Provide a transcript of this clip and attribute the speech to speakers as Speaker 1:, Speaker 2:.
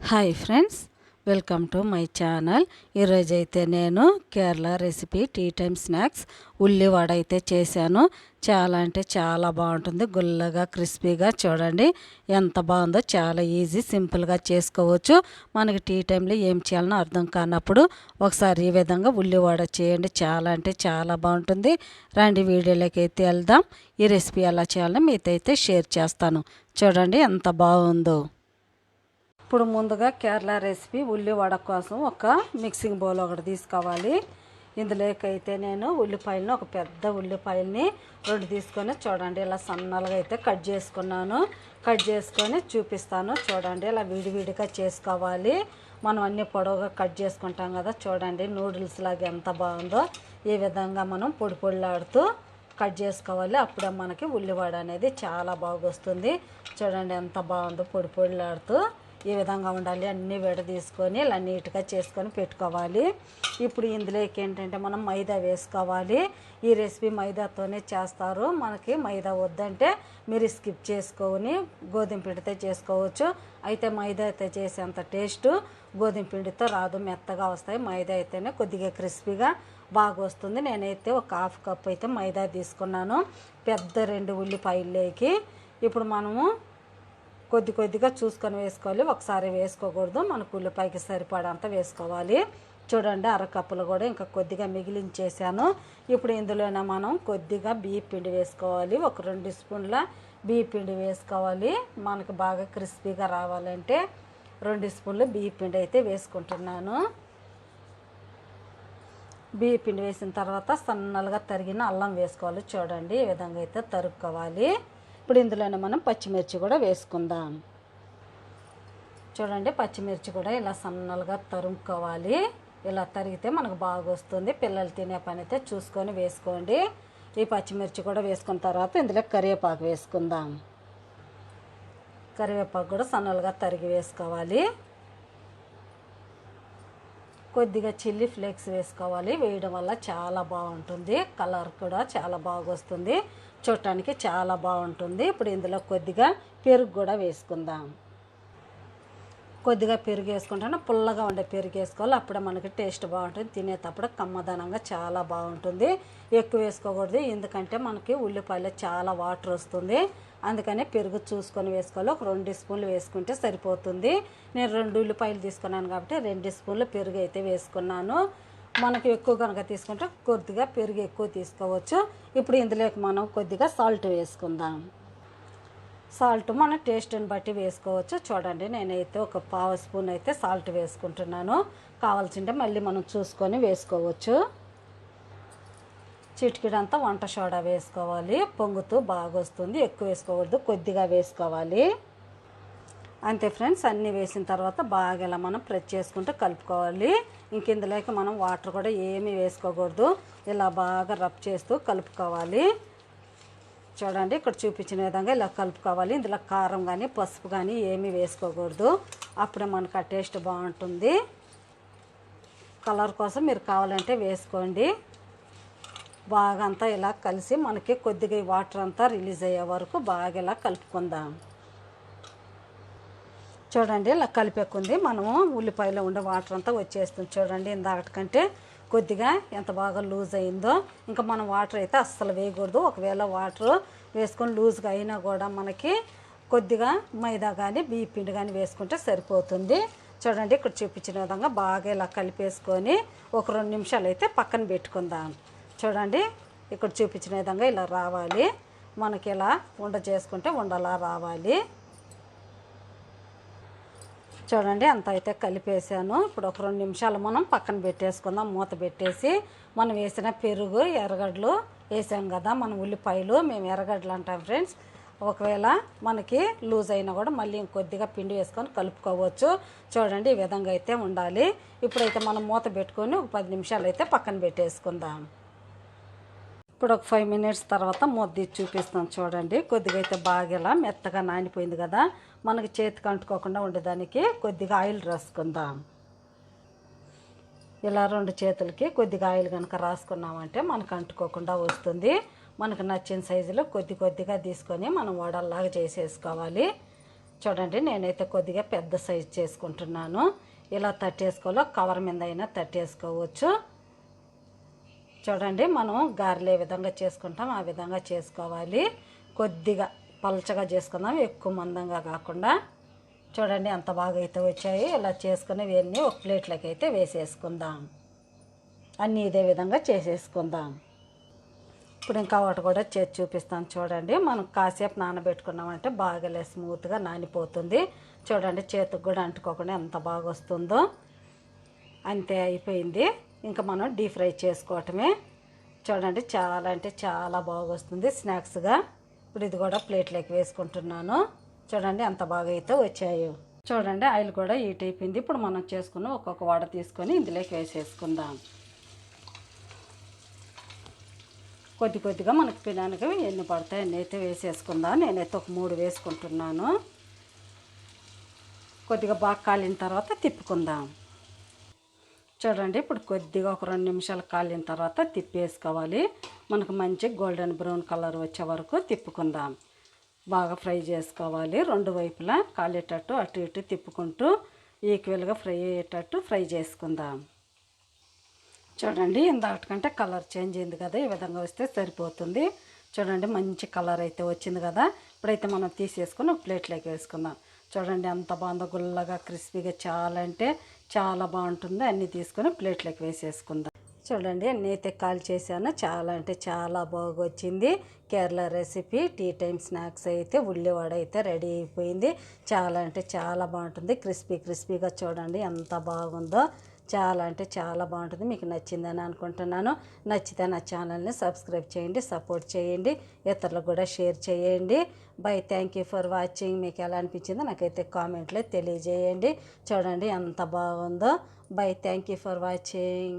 Speaker 1: Hi friends welcome to my channel. ఈరోజైతే నేను Kerala recipe tea time snacks ఉల్లివడ అయితే చేశాను. చాలా అంటే చాలా బాగుంటుంది. గుల్లగా క్రిస్పీగా చూడండి. ఎంత బాగుందో చాలా ఈజీ సింపుల్గా చేసుకోవచ్చు. మనకి టీ టైంలో ఏం చేయాలనో అర్థం కానప్పుడు ఒకసారి ఈ విధంగా ఉల్లివడ చేయండి. చాలా అంటే చాలా బాగుంటుంది. రండి వీడియోలోకి అయితే వెళ్దాం. ఈ రెసిపీ ఎలా చేయాలో మీతో అయితే షేర్ చేస్తాను. చూడండి ఎంత బాగుందో. ఇప్పుడు ముందుగా కేరళ రెసిపీ ఉల్లివడ కోసం ఒక మిక్సింగ్ బౌల్ ఒకటి తీసుకోవాలి. ఇందులోకైతే నేను ఉల్లిపాయలను ఒక పెద్ద ఉల్లిపాయల్ని రెండు తీసుకొని చూడండి ఇలా సన్నలుగా అయితే కట్ చేసుకున్నాను. కట్ చేసుకొని చూపిస్తాను చూడండి ఇలా విడివిడిగా చేసుకోవాలి. మనం అన్ని పొడవుగా కట్ చేసుకుంటాం కదా చూడండి నూడిల్స్ లాగా ఎంత బాగుందో. ఈ విధంగా మనం పొడి పొడిలాడుతూ కట్ చేసుకోవాలి. అప్పుడే మనకి ఉల్లివడ అనేది చాలా బాగా వస్తుంది. చూడండి ఎంత బాగుందో పొడి పొడిలాడుతూ. ఈ విధంగా ఉండాలి. అన్నీ విడ తీసుకొని ఇలా నీట్గా చేసుకొని పెట్టుకోవాలి. ఇప్పుడు ఇందులోకి ఏంటంటే మనం మైదా వేసుకోవాలి. ఈ రెసిపీ మైదాతోనే చేస్తారు. మనకి మైదా వద్దంటే మీరు స్కిప్ చేసుకొని గోధుమ పిండితో చేసుకోవచ్చు. అయితే మైదా అయితే చేసేంత టేస్ట్ గోధుమ పిండితో రాదు. మెత్తగా వస్తాయి. మైదా అయితేనే కొద్దిగా క్రిస్పీగా బాగా వస్తుంది. నేనైతే ఒక హాఫ్ కప్ అయితే మైదా తీసుకున్నాను. పెద్ద రెండు ఉల్లిపాయల్లోకి ఇప్పుడు మనము కొద్ది కొద్దిగా చూసుకొని వేసుకోవాలి. ఒకసారి వేసుకోకూడదు. మనకు ఉల్లిపాయకి సరిపడంత వేసుకోవాలి. చూడండి అరకప్పులు కూడా ఇంకా కొద్దిగా మిగిలించేసాను ఇప్పుడు ఇందులోనే మనం కొద్దిగా బియ్య పిండి వేసుకోవాలి. ఒక రెండు స్పూన్ల బియ్య పిండి వేసుకోవాలి. మనకు బాగా క్రిస్పీగా రావాలంటే రెండు స్పూన్లు బియ్య పిండి అయితే వేసుకుంటున్నాను. బియ్య పిండి వేసిన తర్వాత సన్నలుగా తరిగిన అల్లం వేసుకోవాలి. చూడండి ఈ విధంగా అయితే తరుక్కోవాలి. ఇప్పుడు ఇందులోనే మనం పచ్చిమిర్చి కూడా వేసుకుందాం. చూడండి పచ్చిమిర్చి కూడా ఇలా సన్నలుగా తరుముకోవాలి. ఇలా తరిగితే మనకు బాగా వస్తుంది పిల్లలు తినే పని అయితే చూసుకొని వేసుకోండి. ఈ పచ్చిమిర్చి కూడా వేసుకున్న తర్వాత ఇందులో కరివేపాకు వేసుకుందాం. కరివేపాకు కూడా సన్నలుగా తరిగి వేసుకోవాలి. కొద్దిగా చిల్లీ ఫ్లేక్స్ వేసుకోవాలి. వేయడం వల్ల చాలా బాగుంటుంది. కలర్ కూడా చాలా బాగా వస్తుంది చూడటానికి చాలా బాగుంటుంది. ఇప్పుడు ఇందులో కొద్దిగా పెరుగు కూడా వేసుకుందాం. కొద్దిగా పెరుగు వేసుకుంటాను. పుల్లగా ఉండే పెరుగు వేసుకోవాలి. అప్పుడే మనకి టేస్ట్ బాగుంటుంది. తినేటప్పుడు కమ్మదనంగా చాలా బాగుంటుంది. ఎక్కువ వేసుకోకూడదు. ఎందుకంటే మనకి ఉల్లిపాయలో చాలా వాటర్ వస్తుంది. అందుకని పెరుగు చూసుకొని వేసుకోవాలి. ఒక రెండు స్పూన్లు వేసుకుంటే సరిపోతుంది. నేను రెండు ఉల్లిపాయలు తీసుకున్నాను కాబట్టి రెండు స్పూన్లు పెరుగు అయితే వేసుకున్నాను. మనకు ఎక్కువ కనుక తీసుకుంటే కొద్దిగా పెరుగు ఎక్కువ తీసుకోవచ్చు. ఇప్పుడు ఇందులోకి మనం కొద్దిగా సాల్ట్ వేసుకుందాం. సాల్ట్ మన టేస్ట్ని బట్టి వేసుకోవచ్చు. చూడండి నేనైతే ఒక పావు స్పూన్ అయితే సాల్ట్ వేసుకుంటున్నాను. కావాల్సింటే మళ్ళీ మనం చూసుకొని వేసుకోవచ్చు. చిటికిడంతా వంట సోడా వేసుకోవాలి. పొంగుతూ బాగా వస్తుంది ఎక్కువ వేసుకోకూడదు. కొద్దిగా వేసుకోవాలి. అంతే ఫ్రెండ్స్ అన్నీ వేసిన తర్వాత బాగా ఇలా మనం ప్రెస్ చేసుకుంటూ కలుపుకోవాలి. ఇంక ఇందులోకి మనం వాటర్ కూడా ఏమీ వేసుకోకూడదు. ఇలా బాగా రబ్ చేస్తూ కలుపుకోవాలి. చూడండి ఇక్కడ చూపించిన విధంగా ఇలా కలుపుకోవాలి. ఇందులో కారం కానీ పసుపు కానీ ఏమీ వేసుకోకూడదు. అప్పుడే మనకు ఆ టేస్ట్ బాగుంటుంది. కలర్ కోసం మీరు కావాలంటే వేసుకోండి. బాగా అంతా ఇలా కలిసి మనకి కొద్దిగా వాటర్ అంతా రిలీజ్ అయ్యే వరకు బాగా ఇలా కలుపుకుందాం. చూడండి ఇలా కలిపెక్కుంది మనము ఉల్లిపాయలో ఉండే వాటర్ అంతా వచ్చేస్తుంది చూడండి ఇందాకటికంటే కొద్దిగా ఎంత బాగా లూజ్ అయిందో. ఇంకా మనం వాటర్ అయితే అస్సలు వేయకూడదు. ఒకవేళ వాటర్ వేసుకొని లూజ్గా అయినా కూడా మనకి కొద్దిగా మైదా కానీ బియ్య పిండి కానీ వేసుకుంటే సరిపోతుంది. చూడండి ఇక్కడ చూపించిన విధంగా బాగా ఇలా కలిపేసుకొని ఒక రెండు నిమిషాలు అయితే పక్కన పెట్టుకుందాం. చూడండి ఇక్కడ చూపించిన విధంగా ఇలా రావాలి. మనకి ఇలా ఉండ చేసుకుంటే ఉండలా రావాలి. చూడండి అంత అయితే కలిపేసాను ఇప్పుడు ఒక రెండు నిమిషాలు మనం పక్కన పెట్టేసుకుందాం. మూత పెట్టేసి మనం వేసిన పెరుగు ఎర్రగడ్డలు వేసాం కదా మనం ఉల్లిపాయలు మేము ఎర్రగడ్డలు అంటాం ఫ్రెండ్స్. ఒకవేళ మనకి లూజ్ అయినా కూడా మళ్ళీ ఇంకొద్దిగా పిండి వేసుకొని కలుపుకోవచ్చు. చూడండి ఈ విధంగా అయితే ఉండాలి. ఇప్పుడైతే మనం మూత పెట్టుకొని ఒక పది నిమిషాలు అయితే పక్కన పెట్టేసుకుందాం. ఇప్పుడు ఒక ఫైవ్ మినిట్స్ తర్వాత మొద్ది చూపిస్తాం చూడండి. కొద్దిగా అయితే బాగా ఇలా మెత్తగా నానిపోయింది కదా. మనకి చేతికి అంటుకోకుండా ఉండేదానికి కొద్దిగా ఆయిల్ రాసుకుందాం. ఇలా రెండు చేతులకి కొద్దిగా ఆయిల్ కనుక రాసుకున్నామంటే మనకు అంటుకోకుండా వస్తుంది. మనకు నచ్చిన సైజులో కొద్ది కొద్దిగా తీసుకొని మనం వడల్లాగా చేసేసుకోవాలి. చూడండి నేనైతే కొద్దిగా పెద్ద సైజ్ చేసుకుంటున్నాను. ఇలా తట్టేసుకోవాలో? కవర్ మీద అయినా తట్టేసుకోవచ్చు. చూడండి మనం గారెలు ఏ విధంగా చేసుకుంటాం ఆ విధంగా చేసుకోవాలి. కొద్దిగా పలచగా చేసుకుందాం ఎక్కువ మందంగా కాకుండా. చూడండి ఎంత బాగా అయితే వచ్చాయి. ఇలా చేసుకుని ఇవన్నీ ఒక ప్లేట్లోకి అయితే వేసేసుకుందాం. అన్నీ ఇదే విధంగా చేసేసుకుందాం. ఇప్పుడు ఇంకా ఒకటి కూడా చేసి చూపిస్తాను చూడండి. మనం కాసేపు నానబెట్టుకున్నామంటే బాగా స్మూత్గా నానిపోతుంది. చూడండి చేతికి కూడా అంటుకోకుండా ఎంత బాగా వస్తుందో. అంతే అయిపోయింది. ఇంకా మనం డీప్ ఫ్రై చేసుకోవటమే. చూడండి చాలా అంటే చాలా బాగా వస్తుంది స్నాక్స్గా. ఇప్పుడు ఇది కూడా ప్లేట్లోకి వేసుకుంటున్నాను. చూడండి ఎంత బాగా అయితే వచ్చాయో. చూడండి ఆయిల్ కూడా హీట్ అయిపోయింది. ఇప్పుడు మనం చేసుకుని ఒక్కొక్క వడ తీసుకొని ఇందులోకి వేసేసుకుందాం. కొద్ది కొద్దిగా మనకి పినానికి ఎన్ని పడతాయి అన్నీ అయితే వేసేసుకుందాం. నేనైతే ఒక మూడు వేసుకుంటున్నాను. కొద్దిగా బాగా కాలిన తర్వాత తిప్పుకుందాం. చూడండి ఇప్పుడు కొద్దిగా ఒక రెండు నిమిషాలు కాలిన తర్వాత తిప్పేసుకోవాలి. మనకు మంచి గోల్డెన్ బ్రౌన్ కలర్ వచ్చే వరకు తిప్పుకుందాం. బాగా ఫ్రై చేసుకోవాలి. రెండు వైపులా కాలేటట్టు అటు ఇటు తిప్పుకుంటూ ఈక్వల్గా ఫ్రై అయ్యేటట్టు ఫ్రై చేసుకుందాం. చూడండి ఇందాకంటే కలర్ చేంజ్ అయింది కదా ఈ విధంగా వస్తే సరిపోతుంది. చూడండి మంచి కలర్ అయితే వచ్చింది కదా. ఇప్పుడైతే మనం తీసేసుకుని ప్లేట్లోకి వేసుకుందాం. చూడండి ఎంత బాగుందో గుల్లగా క్రిస్పీగా చాలా అంటే చాలా బాగుంటుంది. అన్నీ తీసుకొని ప్లేట్లోకి వేసేసుకుందాం. చూడండి అన్నీ అయితే కాల్ చేశాను. చాలా అంటే చాలా బాగా వచ్చింది Kerala recipe tea time snacks అయితే ఉల్లివడ అయితే రెడీ అయిపోయింది. చాలా అంటే చాలా బాగుంటుంది. క్రిస్పీ క్రిస్పీగా చూడండి ఎంత బాగుందో. చాలా అంటే చాలా బాగుంటుంది. మీకు నచ్చిందని అనుకుంటున్నాను. నచ్చితే నా ఛానల్ని సబ్స్క్రైబ్ చేయండి సపోర్ట్ చేయండి ఇతరులకు కూడా షేర్ చేయండి. Bye thank you for watching. మీకు ఎలా అనిపించిందో నాకైతే కామెంట్లో తెలియజేయండి. చూడండి ఎంత బాగుందో. Bye thank you for watching.